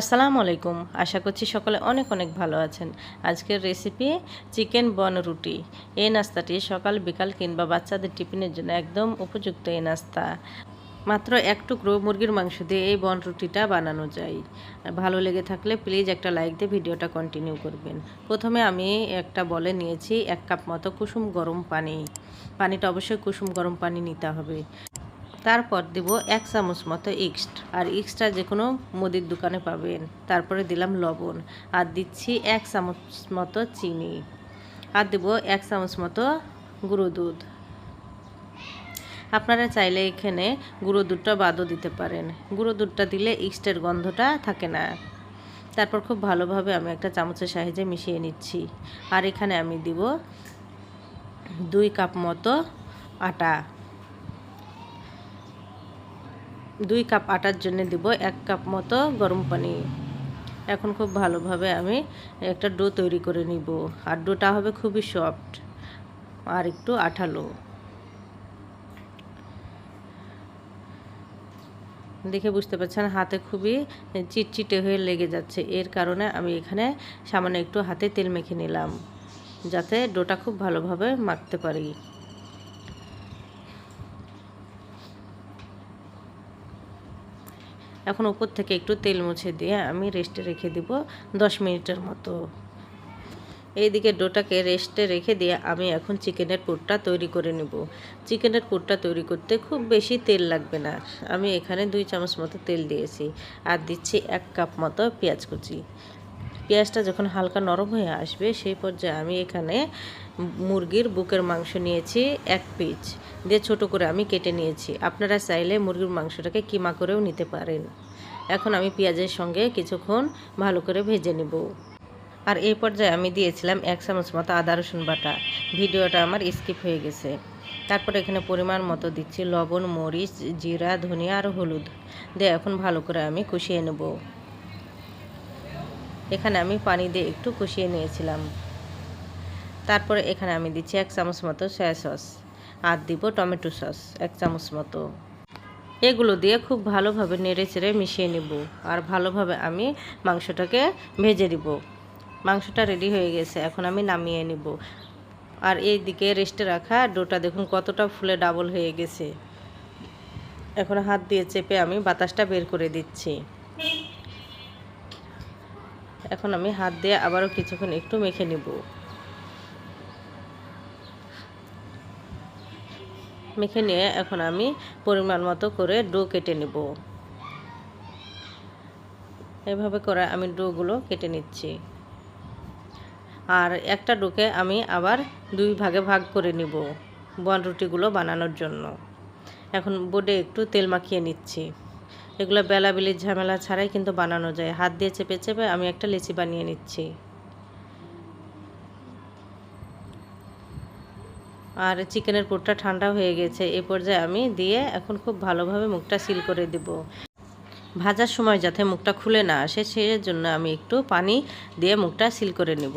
আসসালামু আলাইকুম। আশা করছি সকলে অনেক অনেক ভালো আছেন। আজকের রেসিপি চিকেন বন রুটি। এই নাস্তাটি সকাল, বিকাল কিংবা বাচ্চাদের টিফিনের জন্য একদম উপযুক্ত এই নাস্তা। মাত্র এক টুকরো মুরগির মাংস দিয়ে এই বন রুটিটা বানানো যায়। ভালো লেগে থাকলে প্লিজ একটা লাইক দিয়ে ভিডিওটা কন্টিনিউ করবেন। প্রথমে আমি একটা বলে নিয়েছি এক কাপ মতো কুসুম গরম পানি। পানিটা অবশ্যই কুসুম গরম পানি নিতে হবে। তারপর দেব এক চামচ মতো ইক্সট। আর ইক্সটটা যে কোনো মুদির দোকানে পাবেন। তারপরে দিলাম লবণ। আর দিচ্ছি এক চামচ মতো চিনি। আর দেব এক চামচ মতো গুঁড়ো দুধ। আপনারা চাইলে এখানে গুঁড়ো দুধটা বাদও দিতে পারেন। গুঁড়ো দুধটা দিলে ইক্সটের গন্ধটা থাকে না। তারপর খুব ভালোভাবে আমি একটা চামচের সাহায্যে মিশিয়ে নিচ্ছি। আর এখানে আমি দিব দুই কাপ মতো আটা। দুই কাপ আটার জন্য দিব এক কাপ মতো গরম পানি। এখন খুব ভালোভাবে আমি একটা ডো তৈরি করে নিব। আর ডোটা হবে খুবই সফট আর একটু আঠালো। দেখে বুঝতে পারছেন, হাতে খুবই চিটচিটে হয়ে লেগে যাচ্ছে। এর কারণে আমি এখানে সামান্য একটু হাতে তেল মেখে নিলাম, যাতে ডোটা খুব ভালোভাবে মাখতে পারি। এখন উপর থেকে একটু তেল মুছে দিয়ে আমি রেস্টে রেখে দিব দশ মিনিটের মতো। এইদিকে ডোটাকে রেস্টে রেখে দিয়ে আমি এখন চিকেনের পুরটা তৈরি করে নেব। চিকেনের পুরটা তৈরি করতে খুব বেশি তেল লাগবে না। আমি এখানে দুই চামচ মতো তেল দিয়েছি। আর দিচ্ছি এক কাপ মতো পেঁয়াজ কুচি। পেঁয়াজটা যখন হালকা নরম হয়ে আসবে, সেই পর্যায়ে আমি এখানে মুরগির বুকের মাংস নিয়েছি এক পিস দিয়ে ছোট করে আমি কেটে নিয়েছি। আপনারা চাইলে মুরগির মাংসটাকে কিমা করেও নিতে পারেন। এখন আমি পেঁয়াজের সঙ্গে কিছুক্ষণ ভালো করে ভেজে নেব। আর এই পর্যায়ে আমি দিয়েছিলাম এক চামচ মতো আদা রসুন বাটা। ভিডিওটা আমার স্কিপ হয়ে গেছে। তারপর এখানে পরিমাণ মতো দিচ্ছি লবণ, মরিচ, জিরা, ধনিয়া আর হলুদ। দিয়ে এখন ভালো করে আমি কষিয়ে নেব। এখানে আমি পানি দিয়ে একটু কষিয়ে নিয়েছিলাম। তারপরে এখানে আমি দিচ্ছি এক চামচ মতো সয়া সস আর দিব টমেটো সস, এক চামচ মতো। এগুলো দিয়ে খুব ভালোভাবে নেড়ে চেড়ে মিশিয়ে নেব আর ভালোভাবে আমি মাংসটাকে ভেজে দিব। মাংসটা রেডি হয়ে গেছে, এখন আমি নামিয়ে নিব। আর এই দিকে রেস্টে রাখা ডোটা দেখুন কতটা ফুলে ডাবল হয়ে গেছে। এখন হাত দিয়ে চেপে আমি বাতাসটা বের করে দিচ্ছি। এখন আমি হাত দিয়ে আবারও কিছুক্ষণ একটু মেখে নিব। মেখে নিয়ে এখন আমি পরিমাণ মতো করে ডো কেটে নেব। এভাবে করে আমি ডোগুলো কেটে নিচ্ছি। আর একটা ডোকে আমি আবার দুই ভাগে ভাগ করে নিব বন রুটিগুলো বানানোর জন্য। এখন বোর্ডে একটু তেল মাখিয়ে নিচ্ছি। এগুলো বেলাবেলির ঝামেলা ছাড়াই কিন্তু বানানো যায়। হাত দিয়ে চেপে চেপে আমি একটা লেচি বানিয়ে নিচ্ছি। আর চিকেনের পুরটা ঠান্ডা হয়ে গেছে। এ পর্যায়ে আমি দিয়ে এখন খুব ভালোভাবে মুখটা সিল করে দেব। ভাজার সময় যাতে মুখটা খুলে না আসে সেই জন্য আমি একটু পানি দিয়ে মুখটা সিল করে নেব।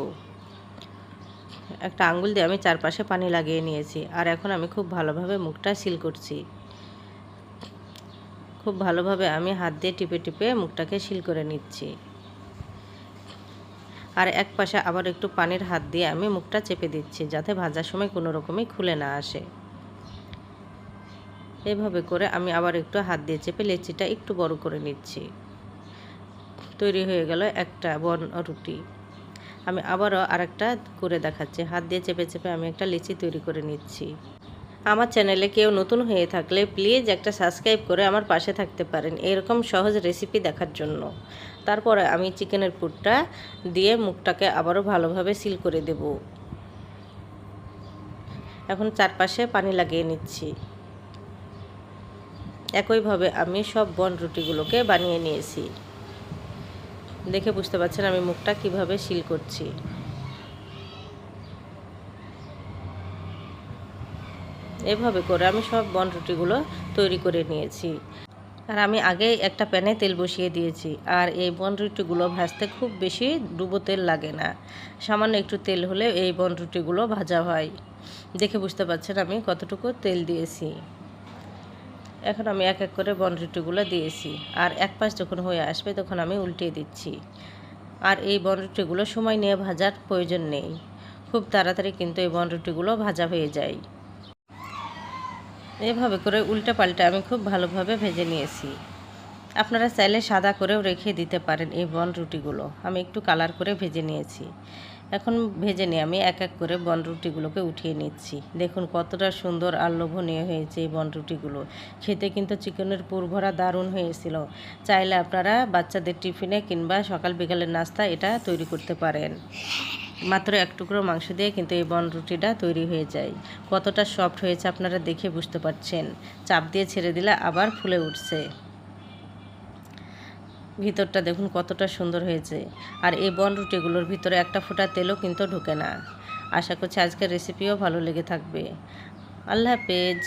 একটা আঙ্গুল দিয়ে আমি চারপাশে পানি লাগিয়ে নিয়েছি। আর এখন আমি খুব ভালোভাবে মুখটা সিল করছি। খুব ভালোভাবে আমি হাত দিয়ে টিপে টিপে মুখটাকে শিল করে নিচ্ছি। আর এক পাশে আবার একটু পানির হাত দিয়ে আমি মুখটা চেপে দিচ্ছি যাতে ভাজার সময় কোনো রকমই খুলে না আসে। এভাবে করে আমি আবার একটু হাত দিয়ে চেপে লেচিটা একটু বড় করে নিচ্ছি। তৈরি হয়ে গেল একটা বন রুটি। আমি আবারও আরেকটা করে দেখাচ্ছি। হাত দিয়ে চেপে চেপে আমি একটা লিচি তৈরি করে নিচ্ছি। আমার চ্যানেলে কেউ নতুন হয়ে থাকলে প্লিজ একটা সাবস্ক্রাইব করে আমার পাশে থাকতে পারেন এরকম সহজ রেসিপি দেখার জন্য। তারপরে আমি চিকেনের পুরটা দিয়ে মুখটাকে আবারও ভালোভাবে সিল করে দেব। এখন চারপাশে পানি লাগিয়ে নিচ্ছি। একইভাবে আমি সব বন রুটিগুলোকে বানিয়ে নিয়েছি। দেখে বুঝতে পারছেন আমি মুখটা কীভাবে সিল করছি। এভাবে করে আমি সব বন রুটিগুলো তৈরি করে নিয়েছি। আর আমি আগে একটা প্যানে তেল বসিয়ে দিয়েছি। আর এই বন রুটিগুলো ভাজতে খুব বেশি ডুবো তেল লাগে না। সামান্য একটু তেল হলে এই বন রুটিগুলো ভাজা হয়। দেখে বুঝতে পারছেন আমি কতটুকু তেল দিয়েছি। এখন আমি এক এক করে বনরুটিগুলো দিয়েছি। আর এক পাশ যখন হয়ে আসবে তখন আমি উল্টিয়ে দিচ্ছি। আর এই বনরুটিগুলো সময় নিয়ে ভাজার প্রয়োজন নেই। খুব তাড়াতাড়ি কিন্তু এই বনরুটিগুলো ভাজা হয়ে যায়। এভাবে করে উল্টে পাল্টে আমি খুব ভালোভাবে ভেজে নিয়েছি। আপনারা চাইলে সাদা করেও রেখে দিতে পারেন এই বন রুটিগুলো। আমি একটু কালার করে ভেজে নিয়েছি। এখন ভেজে নিয়ে আমি এক এক করে বন রুটিগুলোকে উঠিয়ে নিচ্ছি। দেখুন কতটা সুন্দর আর লোভনীয় হয়েছে এই বন রুটিগুলো। খেতে কিন্তু চিকেনের পুরভরা দারুণ হয়েছিল। চাইলে আপনারা বাচ্চাদের টিফিনে কিংবা সকাল বিকালের নাস্তা এটা তৈরি করতে পারেন। মাত্র এক টুকরো মাংস দিয়ে কিন্তু এই বন রুটিটা তৈরি হয়ে যায়। কতটা সফট হয়েছে আপনারা দেখে বুঝতে পারছেন। চাপ দিয়ে ছেড়ে দিলে আবার ফুলে উঠছে। ভিতরটা দেখুন কতটা সুন্দর হয়েছে। আর এই বন রুটিগুলোর ভিতরে একটা ফোঁটা তেলও কিন্তু ঢুকে না। আশা করছি আজকের রেসিপিও ভালো লেগে থাকবে। আল্লাহ হাফেজ।